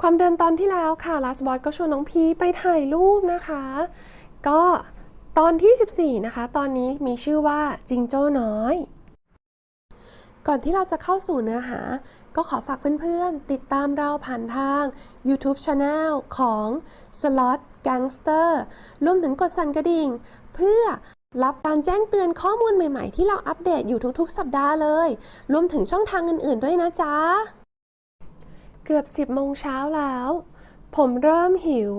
ความเดินตอนที่แล้วค่ะลาสบอสก็ชวนน้องพีไปถ่ายรูปนะคะ ก็ตอนที่ 14 นะคะ ตอนนี้มีชื่อว่าจิงโจ้น้อย ก่อนที่เราจะเข้าสู่เนื้อหา ก็ขอฝากเพื่อนๆ ติดตามเราผ่านทาง YouTube Channel ของ Slot Gangster รวมถึงกดสั่นกระดิ่ง เพื่อรับการแจ้งเตือนข้อมูลใหม่ๆ ที่เราอัปเดตอยู่ทุกๆ สัปดาห์เลย รวมถึงช่องทางอื่นๆด้วยนะจ๊ะ เกือบ10โมงเช้าแล้ว ผมเริ่มหิว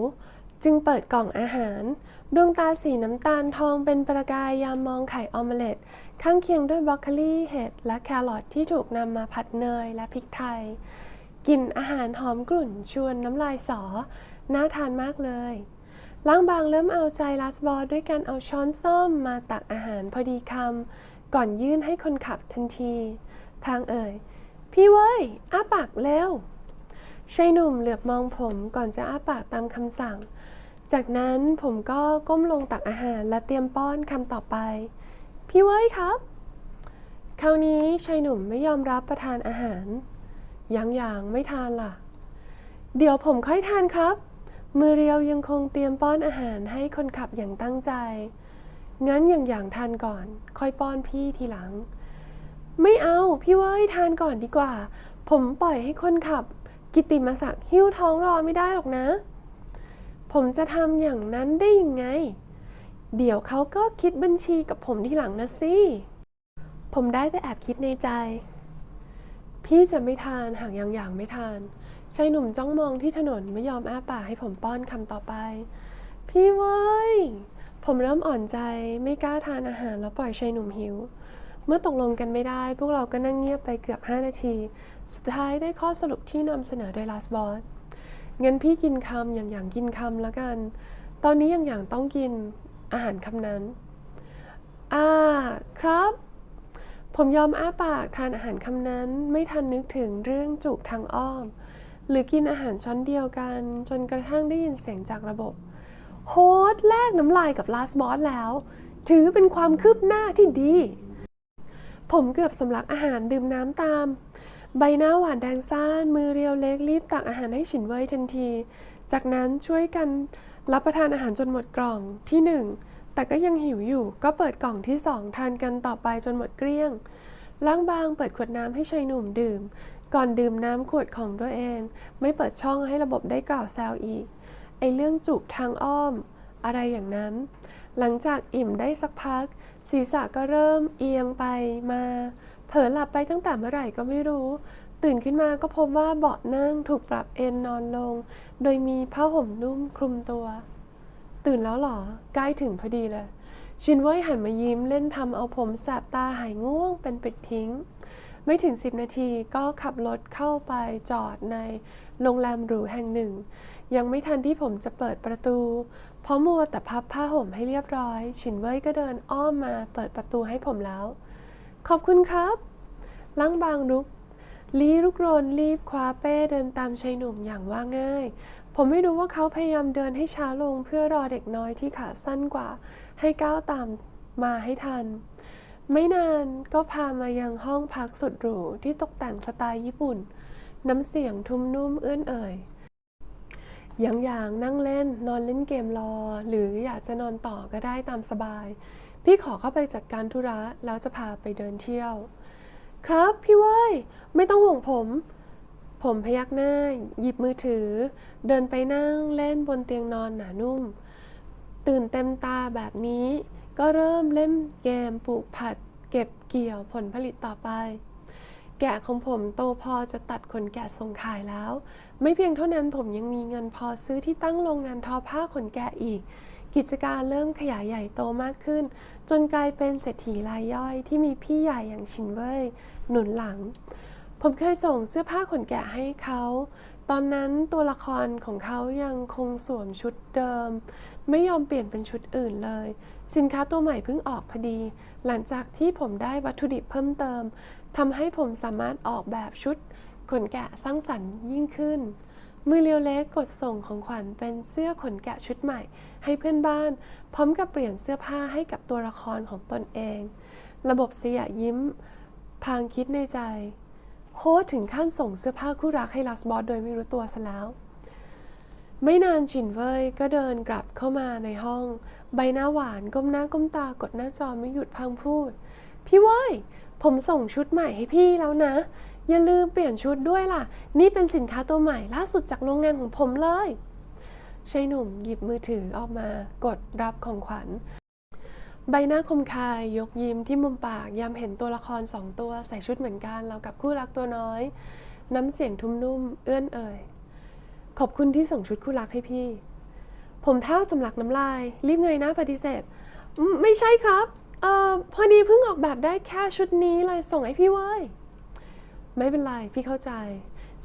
จึงเปิดกล่องอาหาร ดวงตาสีน้ำตาลทองเป็นประกายยามมองไข่ออมเล็ต ข้างเคียงด้วยบรอกโคลีเห็ดและแครอทที่ถูกนำมาผัดเนยและพริกไทยกลิ่นอาหารหอมกลุ่นชวนน้ำลายสอ น่าทานมากเลย ล้างบางเริ่มเอาใจลาสบอลด้วยการเอาช้อนส้อมมาตักอาหารพอดีคำก่อนยื่นให้คนขับทันที ทางเอ่ย พี่เว้ย อ้าปากเร็ว ชายหนุ่มเหลือบมองผมก่อนจะอ้าปากตามคำสั่ง จากนั้นผมก็ก้มลงตักอาหารและเตรียมป้อนคำต่อไป พี่เว้ยครับ คราวนี้ชายหนุ่มไม่ยอมรับประทานอาหาร ยังอย่างไม่ทานล่ะ เดี๋ยวผมค่อยทานครับ มือเรียวยังคงเตรียมป้อนอาหารให้คนขับอย่างตั้งใจ งั้นอย่างอย่างทานก่อน ค่อยป้อนพี่ทีหลัง ไม่เอาพี่เว้ยทานก่อนดีกว่าผมปล่อยให้คนขับ กิติมศักดิ์หิ้วท้องรอไม่ได้หรอกนะ ผมจะทำอย่างนั้นได้ยังไง เดี๋ยวเขาก็คิดบัญชีกับผมที่หลังนะสิ ผมได้แต่แอบคิดในใจ พี่จะไม่ทานหากอย่างอย่างไม่ทานชายหนุ่มจ้องมองที่ถนนไม่ยอมอ้าปากให้ผมป้อนคำต่อไป พี่เว้ย ผมเริ่มอ่อนใจไม่กล้าทานอาหารแล้วปล่อยชายหนุ่มหิว เมื่อตกลงกันไม่ได้ พวกเราก็นั่งเงียบไปเกือบ5นาที สุดท้ายได้ข้อสรุปที่นำเสนอโดยลาสบอสงั้นพี่กินคำอย่างอย่างกินคำแล้วกัน ตอนนี้อย่างอย่างต้องกินอาหารคำนั้น อ่า ครับ ผมยอมอ้าปากทานอาหารคำนั้น ไม่ทันนึกถึงเรื่องจูบทางอ้อม หรือกินอาหารช้อนเดียวกัน จนกระทั่งได้ยินเสียงจากระบบ โฮสแลกน้ำลายกับลาสบอสแล้ว ถือเป็นความคืบหน้าที่ดี ผมเกือบสำลักอาหารดื่มน้ำตาม ใบหน้าหวานแดงซ่านมือเรียวเล็กรีบตักอาหารให้ฉินเว่ยทันที จากนั้นช่วยกันรับประทานอาหารจนหมดกล่องที่หนึ่งแต่ก็ยังหิวอยู่ ก็เปิดกล่องที่สองทานกันต่อไปจนหมดเกลี้ยงล้างบางเปิดขวดน้ำให้ชายหนุ่มดื่ม ก่อนดื่มน้ำขวดของตัวเอง ไม่เปิดช่องให้ระบบได้กล่าวแซวอีก ไอเรื่องจูบทางอ้อม อะไรอย่างนั้น หลังจากอิ่มได้สักพัก ศีรษะก็เริ่มเอียงไปมา อหลับไปตั้งแต่เมื่อไหร่ก็ไม่รู้ ตื่นขึ้นมาก็พบว่าเบาะนั่งถูกปรับเอนนอนลง โดยมีผ้าห่มนุ่มคลุมตัว ตื่นแล้วหรอ ใกล้ถึงพอดีเลยชินเว่ยหันมายิ้มเล่นทำเอาผมแสบตาหายง่วงเป็นปิดทิ้ง ไม่ถึง10นาทีก็ขับรถเข้าไปจอดในโรงแรมหรูแห่งหนึ่ง ยังไม่ทันที่ผมจะเปิดประตู เพราะมัวแต่พับผ้าห่มให้เรียบร้อย ชินเว่ยก็เดินอ้อมมาเปิดประตูให้ผมแล้ว ขอบคุณครับลังบางรุกลีรุกรนรีบคว้าเป้เดินตามชายหนุ่มอย่างว่าง่าย ผมไม่รู้ว่าเขาพยายามเดินให้ช้าลงเพื่อรอเด็กน้อยที่ขาสั้นกว่า ให้ก้าวตามมาให้ทัน ไม่นานก็พามายังห้องพักสุดหรูที่ตกแต่งสไตล์ญี่ปุ่น น้ำเสียงทุ้มนุ่มเอื้อนเอ่ยอย่างอย่างนั่งเล่นนอนเล่นเกมรอ หรืออยากจะนอนต่อก็ได้ตามสบาย พี่ขอเข้าไปจัดการธุระแล้วจะพาไปเดินเที่ยว ครับพี่เว้ย ไม่ต้องห่วงผม ผมพยักหน้า หยิบมือถือ เดินไปนั่งเล่นบนเตียงนอนหนานุ่ม ตื่นเต็มตาแบบนี้ ก็เริ่มเล่นเกมปลูกผัด เก็บเกี่ยวผลผลิตต่อไป แกะของผมโตพอจะตัดขนแกะส่งขายแล้ว ไม่เพียงเท่านั้นผมยังมีเงินพอซื้อที่ตั้งโรงงานทอผ้าขนแกะอีก กิจการเริ่มขยายใหญ่โตมากขึ้น จนกลายเป็นเศรษฐีรายย่อยที่มีพี่ใหญ่อย่างชินเว่ยหนุนหลัง ผมเคยส่งเสื้อผ้าขนแกะให้เขา ตอนนั้นตัวละครของเขายังคงสวมชุดเดิม ไม่ยอมเปลี่ยนเป็นชุดอื่นเลย สินค้าตัวใหม่เพิ่งออกพอดี หลังจากที่ผมได้วัตถุดิบเพิ่มเติมทำให้ผมสามารถออกแบบชุดขนแกะสร้างสรรค์ยิ่งขึ้น มือเลียวเล็กกดส่งของขวัญเป็นเสื้อขนแกะชุดใหม่ ให้เพื่อนบ้าน พร้อมกับเปลี่ยนเสื้อผ้าให้กับตัวละครของตนเอง ระบบเสียยิ้ม พางคิดในใจ โฮถึงขั้นส่งเสื้อผ้าคู่รักให้ลัสบอสโดยไม่รู้ตัวซะแล้ว ไม่นานฉินเว่ยก็เดินกลับเข้ามาในห้อง ใบหน้าหวานก้มหน้าก้มตากดหน้าจอไม่หยุดพังพูด พี่เว้ยผมส่งชุดใหม่ให้พี่แล้วนะ อย่าลืมเปลี่ยนชุดด้วยล่ะ นี่เป็นสินค้าตัวใหม่ล่าสุดจากโรงงานของผมเลยชายหนุ่มหยิบมือถือออกมากดรับของขวัญ ใบหน้าคมคายยกยิ้มที่มุมปากยามเห็นตัวละครสองตัวใส่ชุดเหมือนกันเรากับคู่รักตัวน้อย น้ำเสียงทุ้มนุ่ม เอื้อนเอ่ย ขอบคุณที่ส่งชุดคู่รักให้พี่ ผมเท้าสำลักน้ำลาย รีบเงยหน้าปฏิเสธ ไม่ใช่ครับ เอ่อพอดีเพิ่งออกแบบได้แค่ชุดนี้เลยส่งให้พี่เว้ย ไม่เป็นไรพี่เข้าใจ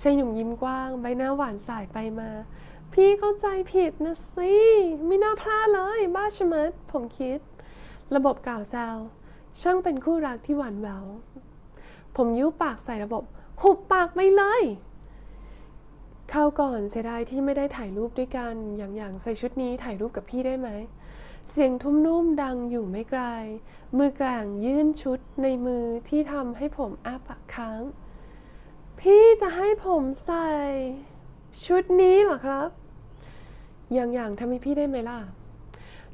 ชายหนุ่มยิ้มกว้าง ใบหน้าหวานสายไปมา พี่เข้าใจผิดนะสิไม่น่าพลาดเลย บ้าชะมัดผมคิด ระบบกล่าวแซวช่างเป็นคู่รักที่หวานแหววผมยุปากใส่ระบบ หุบปากไปเลยคราวก่อนเสียดายที่ไม่ได้ถ่ายรูปด้วยกัน อย่างอย่างใส่ชุดนี้ถ่ายรูปกับพี่ได้ไหม เสียงทุ่มนุ่มดังอยู่ไม่ไกล มือกลางยื่นชุดในมือที่ทำให้ผมอ้าปากค้าง พี่จะให้ผมใส่ ชุดนี้เหรอครับ อย่างอย่างทำให้พี่ได้ไหมล่ะ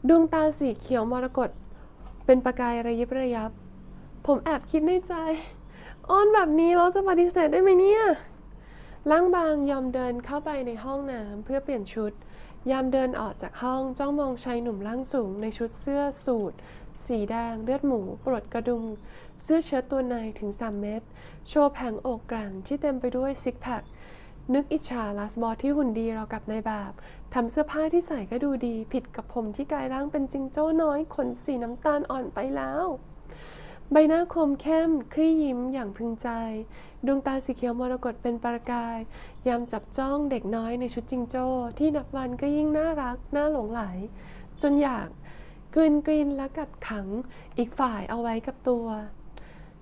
ดวงตาสีเขียวมรกตเป็นประกายระยิบระยับ ผมแอบคิดในใจ อ้อนแบบนี้เราจะปฏิเสธได้ไหมเนี่ยล่างบางยอมเดินเข้าไปในห้องน้ำเพื่อเปลี่ยนชุด ยามเดินออกจากห้องจ้องมองชายหนุ่มร่างสูงในชุดเสื้อสูทสีแดงเลือดหมูปลดกระดุม เสื้อเชิ้ตตัวในถึง 3 เมตร โชว์แผงอกกลางที่เต็มไปด้วยซิกแพคนึกอิจฉาลาสบอที่หุ่นดีเรากับในแบบทำเสื้อผ้าที่ใส่ก็ดูดี ผิดกับผมที่กายร่างเป็นจิงโจ้น้อยขนสีน้ำตาลอ่อนไปแล้ว ใบหน้าคมเข้มคลี่ยิ้มอย่างพึงใจ ดวงตาสีเขียวมรกตเป็นประกาย ยามจับจ้องเด็กน้อยในชุดจิงโจ้ ที่นับวันก็ยิ่งน่ารัก น่าหลงไหล จนอยากกลืนกลินและกัดขังอีกฝ่ายเอาไว้กับตัว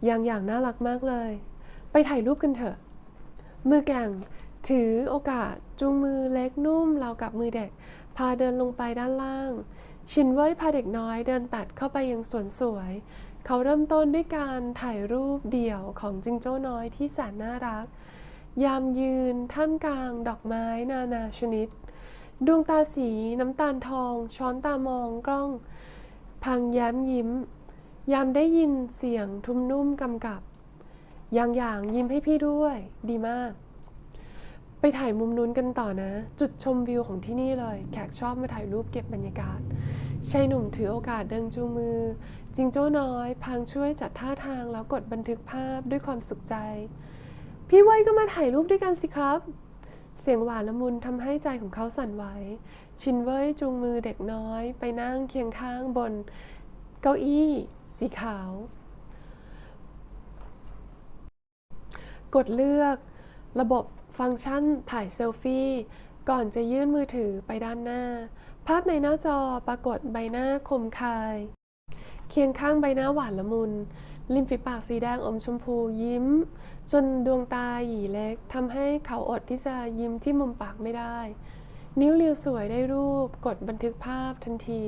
อย่างอย่างน่ารักมากเลย ไปถ่ายรูปกันเถอะ มือแก่งถือโอกาสจูงมือเล็กนุ่มเรากับมือเด็ก พาเดินลงไปด้านล่าง ชินเว่ยพาเด็กน้อยเดินตัดเข้าไปยังสวนสวย เขาเริ่มต้นด้วยการถ่ายรูปเดี่ยวของจิงโจ้น้อยที่แสนน่ารัก ยามยืนท่ามกลางดอกไม้นานาชนิด ดวงตาสีน้ำตาลทอง ช้อนตามองกล้อง พังแย้มยิ้ม ยามได้ยินเสียงทุ้มนุ่มกำกับ อย่างอย่างยิ้มให้พี่ด้วย ดีมาก ไปถ่ายมุมนู้นกันต่อนะ จุดชมวิวของที่นี่เลย แขกชอบมาถ่ายรูปเก็บบรรยากาศชายหนุ่มถือโอกาสเดินจูงมือ จิงโจ้น้อยพังช่วยจัดท่าทางแล้วกดบันทึกภาพด้วยความสุขใจ พี่ไว้ก็มาถ่ายรูปด้วยกันสิครับ เสียงหวานละมุนทำให้ใจของเขาสั่นไหว ชินเว่ยจูงมือเด็กน้อย ไปนั่งเคียงข้างบน เก้าอี้ สีขาว กดเลือกระบบฟังก์ชันถ่ายเซลฟี่ ก่อนจะยื่นมือถือไปด้านหน้า ภาพในหน้าจอปรากฏใบหน้าคมคาย เคียงข้างใบหน้าหวานละมุน ริมฝีปากสีแดงอมชมพูยิ้ม จนดวงตาหยีเล็กทำให้เขาอดที่จะยิ้มที่มุมปากไม่ได้ นิ้วเรียวสวยได้รูปกดบันทึกภาพทันที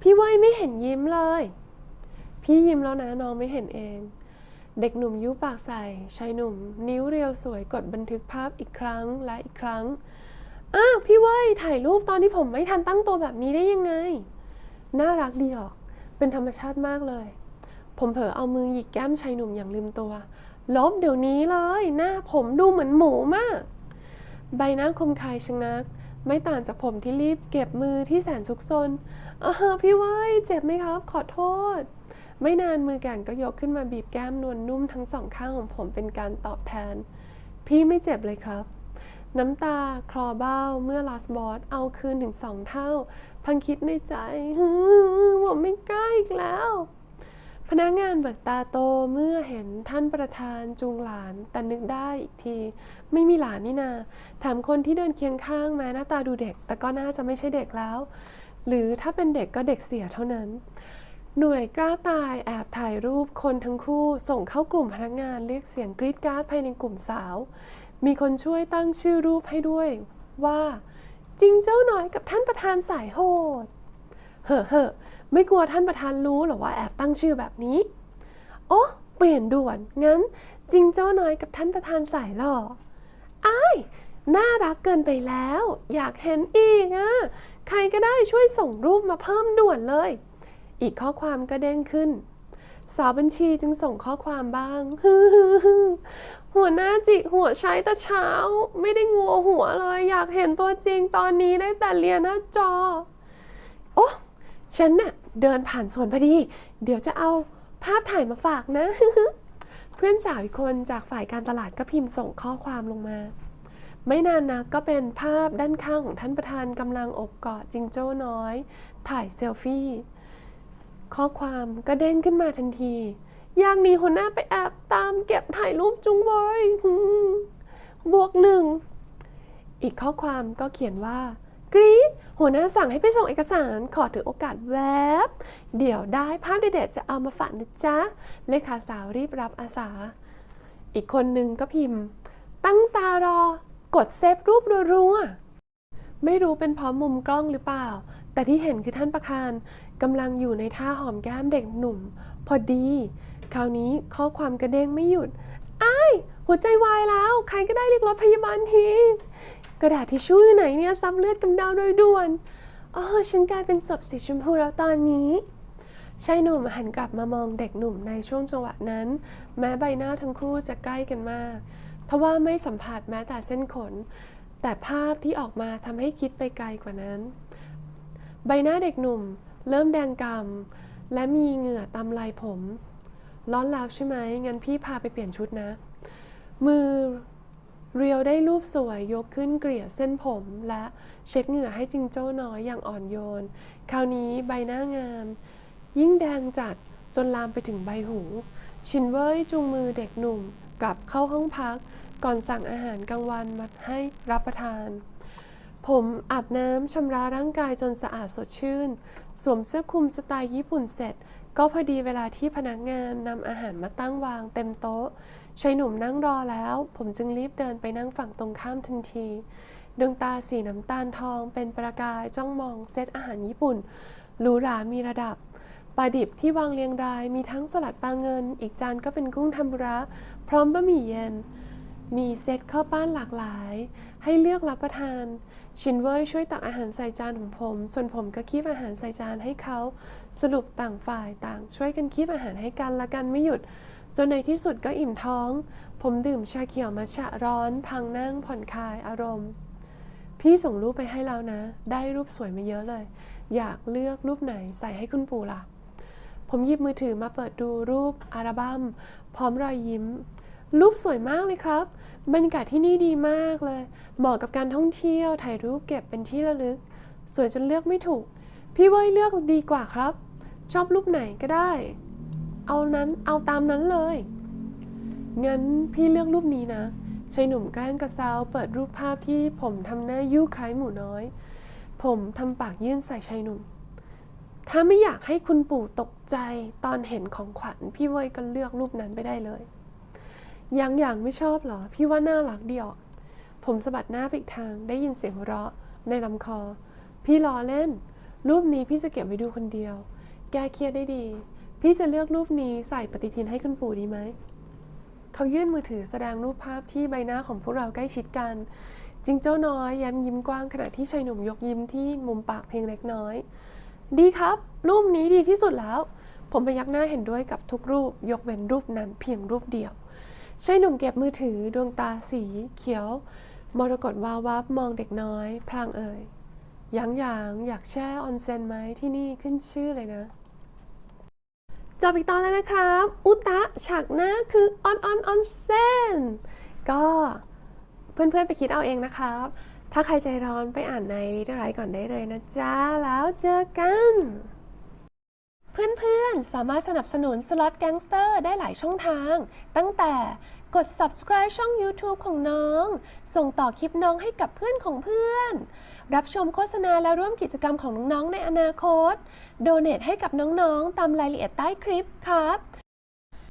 พี่เว้ยไม่เห็นยิ้มเลย พี่ยิ้มแล้วนะน้องไม่เห็นเอง เด็กหนุ่มยุปากใส่ชายหนุ่ม นิ้วเรียวสวยกดบันทึกภาพอีกครั้งและอีกครั้งอ้าวพี่เว้ยถ่ายรูปตอนที่ผมไม่ทันตั้งตัวแบบนี้ได้ยังไง น่ารักดีออก เป็นธรรมชาติมากเลย ผมเผลอเอามือหยิกแก้มชายหนุ่มอย่างลืมตัว ลบเดี๋ยวนี้เลย หน้าผมดูเหมือนหมูมาก ใบหน้าคมคายชะงัก ไม่ต่างจากผมที่รีบเก็บมือที่แสนซุกซนอ่าพี่เว้ยเจ็บไหมครับ ขอโทษ ไม่นานมือแก่งก็ยกขึ้นมาบีบแก้มนวลนุ่มทั้งสองข้างของผมเป็นการตอบแทน พี่ไม่เจ็บเลยครับ น้ำตาคลอเบ้าเมื่อลาสบอสเอาคืนถึงสองเท่า พังคิดในใจฮือผมไม่กล้าอีกแล้วพนักงานเบิกตาโตเมื่อเห็นท่านประธานจูงหลาน แต่นึกได้อีกที ไม่มีหลานนี่นาแถมคนที่เดินเคียงข้างแม้หน้าตาดูเด็ก แต่ก็น่าจะไม่ใช่เด็กแล้ว หรือถ้าเป็นเด็กก็เด็กเสียเท่านั้น หน่วยกล้าตายแอบถ่ายรูปคนทั้งคู่ส่งเข้ากลุ่มพนักงานเรียกเสียงกรี๊ดกราร์ดภายในกลุ่มสาว มีคนช่วยตั้งชื่อรูปให้ด้วยว่าจิงเจ้าน้อยกับท่านประธานสายโหดเฮ่อเฮ่อไม่กลัวท่านประธานรู้หรอว่าแอบตั้งชื่อแบบนี้ โอ้เปลี่ยนด่วน งั้นจิงเจ้าน้อยกับท่านประธานสายหล่ออ้ายน่ารักเกินไปแล้ว อยากเห็นอีกอะใครก็ได้ช่วยส่งรูปมาเพิ่มด่วนเลย อีกข้อความก็เด้งขึ้น สาวบัญชีจึงส่งข้อความบ้าง หัวหน้าจิกหัวใช้แต่เช้า ไม่ได้งัวหัวเลย อยากเห็นตัวจริงตอนนี้ได้แต่เรียนหน้าจอ โอ้ฉันน่ะเดินผ่านสวนพอดี เดี๋ยวจะเอาภาพถ่ายมาฝากนะ เพื่อนสาวอีกคนจากฝ่ายการตลาดก็พิมพ์ส่งข้อความลงมา ไม่นานนะก็เป็นภาพด้านข้างของท่านประธานกำลังอบกอดจิงโจ้น้อย ถ่ายเซลฟี่ ข้อความก็เด้งขึ้นมาทันทีอยากหนีหัวหน้าไปแอบตามเก็บถ่ายรูปจุงเวยบวกหนึ่ง อีกข้อความก็เขียนว่ากรีดหัวหน้าสั่งให้ไปส่งเอกสารขอถือโอกาสแวบ เดี๋ยวได้ภาพเด็ดๆจะเอามาฝากนะจ๊ะ เลขาสาวรีบรับอาสา อีกคนนึงก็พิมพ์ ตั้งตารอกดเซฟรูปรัวๆ ไม่รู้เป็นเพราะมุมกล้องหรือเปล่า แต่ที่เห็นคือท่านประธานกำลังอยู่ในท่าหอมแก้มเด็กหนุ่ม พอดี คราวนี้ข้อความกระเด้งไม่หยุดอ้ายหัวใจวายแล้ว ใครก็ได้เรียกรถพยาบาลที กระดาษทิชชู่อยู่ไหนเนี่ยซับเลือดกำเดาโดยด่วนอ๋อฉันกลายเป็นศพสีชมพูแล้วตอนนี้ชายหนุ่มหันกลับมามองเด็กหนุ่มในช่วงจังหวะนั้น แม้ใบหน้าทั้งคู่จะใกล้กันมาก ทว่าไม่สัมผัสแม้แต่เส้นขน แต่ภาพที่ออกมาทำให้คิดไปไกลกว่านั้น ใบหน้าเด็กหนุ่ม เริ่มแดงกำและมีเหงื่อตามลายผม ร้อนแล้วใช่ไหม งั้นพี่พาไปเปลี่ยนชุดนะ มือเรียวได้รูปสวยยกขึ้นเกลี่ยเส้นผมและเช็ดเหงื่อให้จิงโจ้น้อยอย่างอ่อนโยน คราวนี้ใบหน้างาม ยิ่งแดงจัดจนลามไปถึงใบหู ชินเว่ยจูงมือเด็กหนุ่มกลับเข้าห้องพัก ก่อนสั่งอาหารกลางวันมาให้รับประทาน ผมอาบน้ำชำระร่างกายจนสะอาดสดชื่น สวมเสื้อคลุมสไตล์ญี่ปุ่นเสร็จ ก็พอดีเวลาที่พนักงานนำอาหารมาตั้งวางเต็มโต๊ะชายหนุ่มนั่งรอแล้ว ผมจึงรีบเดินไปนั่งฝั่งตรงข้ามทันที ดวงตาสีน้ำตาลทองเป็นประกายจ้องมองเซตอาหารญี่ปุ่นหรูหรามีระดับปลาดิบที่วางเรียงรายมีทั้งสลัดปลาเงิน อีกจานก็เป็นกุ้งเทมปุระ พร้อมบะหมี่เย็น มีเซตข้าวปั้นหลากหลาย ให้เลือกรับประทาน ชินเว่ยช่วยตักอาหารใส่จานของผม ส่วนผมก็คีบอาหารใส่จานให้เขา สรุปต่างฝ่ายต่าง ช่วยกันคีบอาหารให้กันละกันไม่หยุด จนในที่สุดก็อิ่มท้อง ผมดื่มชาเขียวมัชะร้อน พังนั่งผ่อนคลายอารมณ์ พี่ส่งรูปไปให้แล้วนะ ได้รูปสวยมาเยอะเลย อยากเลือกรูปไหนใส่ให้คุณปู่ล่ะ ผมหยิบมือถือมาเปิดดูรูปอัลบั้มพร้อมรอยยิ้ม รูปสวยมากเลยครับ บรรยากาศที่นี่ดีมากเลย เหมาะกับการท่องเที่ยว ถ่ายรูปเก็บเป็นที่ระลึก สวยจนเลือกไม่ถูก พี่เว้ยเลือกดีกว่าครับ ชอบรูปไหนก็ได้ เอานั้น เอาตามนั้นเลย งั้นพี่เลือกรูปนี้นะชายหนุ่มแกล้งกระซาวเปิดรูปภาพที่ผมทำหน้ายู่คล้ายหมูน้อย ผมทำปากยื่นใส่ชายหนุ่ม ถ้าไม่อยากให้คุณปู่ตกใจตอนเห็นของขวัญพี่เว้ยก็เลือกรูปนั้นไปได้เลย ยังอย่างไม่ชอบเหรอ พี่ว่าน่ารักดีออก ผมสะบัดหน้าไปอีกทาง ได้ยินเสียงหัวเราะในลำคอ พี่ล้อเล่น รูปนี้พี่จะเก็บไว้ดูคนเดียว แก้เครียดได้ดี พี่จะเลือกรูปนี้ใส่ปฏิทินให้คุณปู่ดีไหม เขายื่นมือถือแสดงรูปภาพที่ใบหน้าของพวกเราใกล้ชิดกันจิงโจ้าน้อยแย้มยิ้มกว้างขณะที่ชายหนุ่มยกยิ้มที่มุมปากเพียงเล็กน้อย ดีครับ รูปนี้ดีที่สุดแล้ว ผมพยักหน้าเห็นด้วยกับทุกรูป ยกเว้นรูปนั้นเพียงรูปเดียว ชายหนุ่มเก็บมือถือดวงตาสีเขียว มรกตวาววับมองเด็กน้อย พลางเอ่ยหยางหยางอยากแช่ออนเซนไหมที่นี่ขึ้นชื่อเลยนะจบอีกตอนแล้วนะครับ อุตะฉากหน้าคือออนออนออนเซนก็เพื่อนๆไปคิดเอาเองนะครับ ถ้าใครใจร้อนไปอ่านในรีดไรก่อนได้เลยนะจ๊ะ แล้วเจอกัน เพื่อนๆ สามารถสนับสนุนสล็อตแก๊งสเตอร์ได้หลายช่องทาง ตั้งแต่กด subscribe ช่อง YouTube ของน้อง ส่งต่อคลิปน้องให้กับเพื่อนของเพื่อน รับชมโฆษณาและร่วมกิจกรรมของน้องๆ ในอนาคต โดเนทให้กับน้องๆ ตามรายละเอียดใต้คลิปครับ